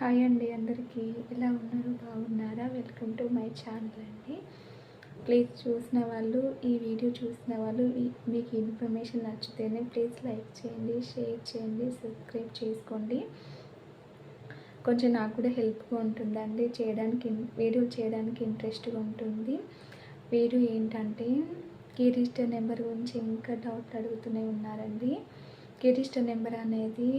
Hi అండి అందరికీ. ఎలా ఉన్నారు? బాగున్నారా? వెల్కమ్ టు మై ఛానల్ అండి. ప్లీజ్ చూసిన వాళ్ళు ఈ వీడియో చూసిన వాళ్ళు మీకు ఇన్ఫర్మేషన్ నచ్చితేనే ప్లీజ్ లైక్ చేయండి షేర్ చేయండి సబ్స్క్రైబ్ చేసుకోండి. కొంచెం నాకు కూడా హెల్ప్గా ఉంటుందండి. చేయడానికి వీడియో చేయడానికి ఇంట్రెస్ట్గా ఉంటుంది. వీడియో ఏంటంటే కీ రిజిస్టర్ నెంబర్ గురించి ఇంకా డౌట్ అడుగుతూనే ఉన్నారండి. కీ రిజిస్టర్ నెంబర్ అనేది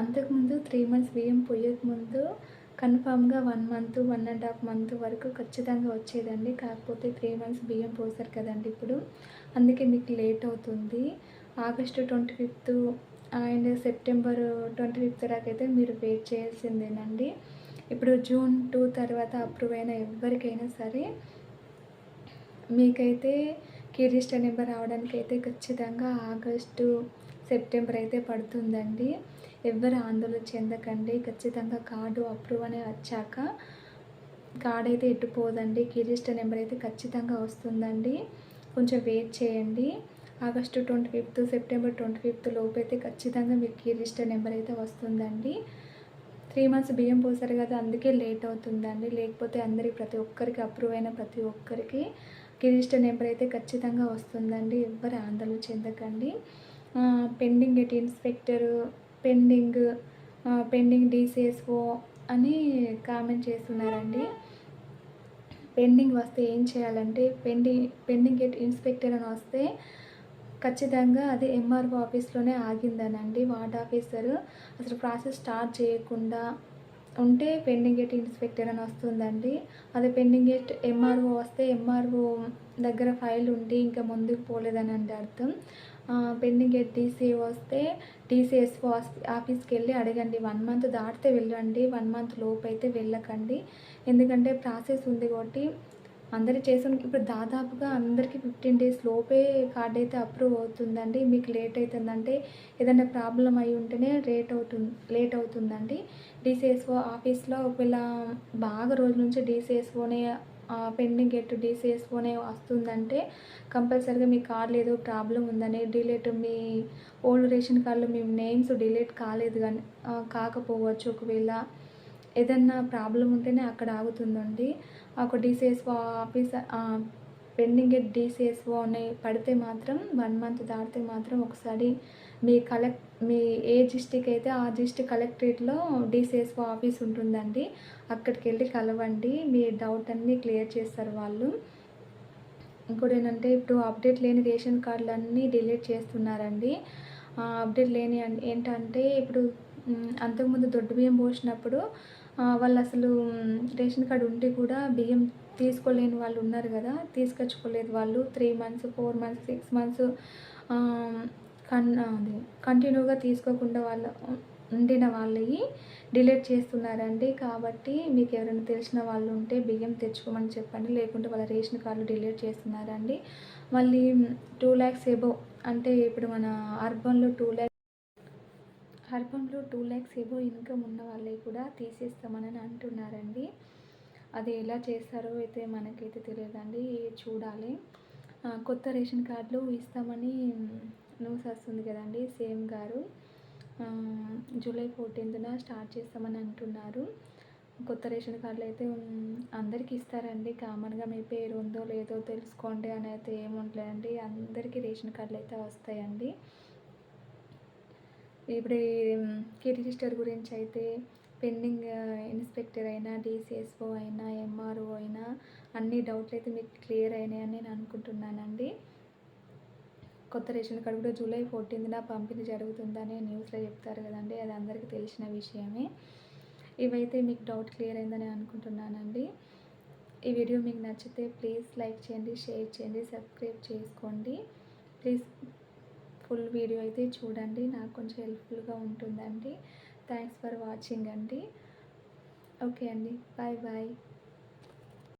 అంతకుముందు త్రీ మంత్స్ బియ్యం పోయకముందు కన్ఫామ్గా one month one and half month వరకు ఖచ్చితంగా వచ్చేదండి. కాకపోతే త్రీ మంత్స్ బియ్యం పోసారు కదండి ఇప్పుడు. అందుకే మీకు లేట్ అవుతుంది. August twenty fifth and September twenty fifth దాకైతే అయితే మీరు వెయిట్ చేయాల్సిందేనండి. ఇప్పుడు జూన్ టూ తర్వాత అప్రూవ్ అయిన ఎవరికైనా సరే మీకైతే కిరిస్టర్ నెంబర్ రావడానికి అయితే ఖచ్చితంగా ఆగస్టు సెప్టెంబర్ అయితే పడుతుందండి. ఎవరు ఆందోళన చెందకండి. ఖచ్చితంగా కార్డు అప్రూవ్ అనే వచ్చాక కార్డ్ అయితే ఎట్టుపోదండి. రిజిస్టర్ నెంబర్ అయితే ఖచ్చితంగా వస్తుందండి. కొంచెం వెయిట్ చేయండి. August twenty fifth September twenty fifth లోపు అయితే ఖచ్చితంగా మీకు రిజిస్టర్ నెంబర్ అయితే వస్తుందండి. త్రీ మంత్స్ బియ్యం పోసారు కదా అందుకే లేట్ అవుతుందండి. లేకపోతే అందరికి ప్రతి ఒక్కరికి అప్రూవ్ అయిన ప్రతి ఒక్కరికి రిజిస్టర్ నెంబర్ అయితే ఖచ్చితంగా వస్తుందండి. ఎవ్వరు ఆందోళన చెందకండి. Pending at inspector pending pending DCSO అని కామెంట్ చేస్తున్నారండి. పెండింగ్ వస్తే ఏం చేయాలంటే పెండింగ్ పెండింగ్ గెట్ ఇన్స్పెక్టర్ అని వస్తే ఖచ్చితంగా అది ఎంఆర్ఓ ఆఫీస్లోనే ఆగిందనండి వార్డ్ ఆఫీసర్. అసలు ప్రాసెస్ స్టార్ట్ చేయకుండా ఉంటే పెండింగ్ ఎట్ ఇన్స్పెక్టర్ అని వస్తుందండి. అదే పెండింగ్ ఎట్ ఎంఆర్ఓ వస్తే ఎంఆర్ఓ దగ్గర ఫైల్ ఉండి ఇంకా ముందుకు పోలేదని అంటే అర్థం. పెండింగ్ గేట్ డీసీ వస్తే డీసీఎస్ఓ ఆఫీస్కి వెళ్ళి అడగండి. వన్ మంత్ దాటితే వెళ్ళండి. వన్ మంత్ లోపు అయితే వెళ్ళకండి. ఎందుకంటే ప్రాసెస్ ఉంది కాబట్టి అందరి చేసిన ఇప్పుడు దాదాపుగా అందరికీ ఫిఫ్టీన్ డేస్ లోపే కార్డ్ అయితే అప్రూవ్ అవుతుందండి. మీకు లేట్ అవుతుందంటే ఏదైనా ప్రాబ్లం అయి ఉంటేనే లేట్ అవుతుంది లేట్ అవుతుందండి. డీసీఎస్ఓ ఆఫీస్లో ఒకవేళ బాగా రోజుల నుంచి డీసీఎస్ఓనే పెండింగ్ గెట్ డీసీఎస్ఓనే వస్తుందంటే కంపల్సరీగా మీ కార్డులో ఏదో ప్రాబ్లం ఉందని డిలేట్ మీ ఓల్డ్ రేషన్ కార్డులో మీ నేమ్స్ డిలీట్ కాలేదు కానీ కాకపోవచ్చు ఒకవేళ ఏదన్నా ప్రాబ్లం ఉంటేనే అక్కడ ఆగుతుందండి. ఒక DCSO office pending at DCSO అని పడితే మాత్రం వన్ మంత్ దాటితే మాత్రం ఒకసారి మీ కలెక్ట్ మీ ఏ డిస్టిక్ అయితే ఆ డిస్టిక్ కలెక్టరేట్లో డీసీఎస్ఓ ఆఫీస్ ఉంటుందండి అక్కడికి వెళ్ళి కలవండి మీ డౌట్ అన్నీ క్లియర్ చేస్తారు వాళ్ళు. ఇంకోటి ఏంటంటే ఇప్పుడు అప్డేట్ లేని రేషన్ కార్డులన్నీ డిలీట్ చేస్తున్నారండి. అప్డేట్ లేని ఏంటంటే ఇప్పుడు అంతకుముందు దొడ్డు బియ్యం పోసినప్పుడు వాళ్ళు అసలు రేషన్ కార్డు ఉంటే కూడా బియ్యం తీసుకోలేని వాళ్ళు ఉన్నారు కదా తీసుకొచ్చుకోలేదు వాళ్ళు. Three months four months six months కన్ అది కంటిన్యూగా తీసుకోకుండా వాళ్ళ ఉండిన వాళ్ళవి డిలీట్ చేస్తున్నారండి. కాబట్టి మీకు ఎవరైనా తెలిసిన వాళ్ళు ఉంటే బియ్యం తెచ్చుకోమని చెప్పండి. లేకుంటే వాళ్ళ రేషన్ కార్డులు డిలీట్ చేస్తున్నారండి. మళ్ళీ టూ ల్యాక్స్ ఎబో అంటే ఇప్పుడు మన అర్బన్లో టూ ల్యాక్స్ అర్బన్లో టూ ల్యాక్స్ ఎబో ఇన్కమ్ ఉన్న వాళ్ళవి కూడా తీసేస్తామని అంటున్నారండి. అది ఎలా చేస్తారో అయితే మనకైతే తెలియదండి. చూడాలి. కొత్త రేషన్ కార్డులు ఇస్తామని న్యూస్ వస్తుంది కదండి. సేమ్ గారు జూలై ఫోర్టీన్త్న స్టార్ట్ చేస్తామని అంటున్నారు. కొత్త రేషన్ కార్డులు అయితే అందరికీ ఇస్తారండి. కామన్గా మీ పేరు ఉందో లేదో తెలుసుకోండి అని అయితే ఏముండలేదండి అందరికీ రేషన్ కార్డులు అయితే వస్తాయండి. ఇప్పుడు కి రిజిస్టర్ గురించి అయితే పెండింగ్ ఇన్స్పెక్టర్ అయినా డీసీఎస్ఓ అయినా ఎంఆర్ఓ అయినా అన్ని డౌట్లు అయితే మీకు క్లియర్ అయినాయని నేను అనుకుంటున్నానండి. కొత్త రేషన్ కార్డు కూడా జూలై ఫోర్టీన్త్న పంపిణీ జరుగుతుందని న్యూస్లో చెప్తారు కదండి. అది అందరికీ తెలిసిన విషయమే. ఇవైతే మీకు డౌట్ క్లియర్ అయిందని అనుకుంటున్నానండి. ఈ వీడియో మీకు నచ్చితే ప్లీజ్ లైక్ చేయండి షేర్ చేయండి సబ్స్క్రైబ్ చేసుకోండి. ప్లీజ్ ఫుల్ వీడియో అయితే చూడండి. నాకు కొంచెం హెల్ప్ఫుల్గా ఉంటుందండి. థ్యాంక్స్ ఫర్ వాచింగ్ అండి. ఓకే అండి. Bye bye.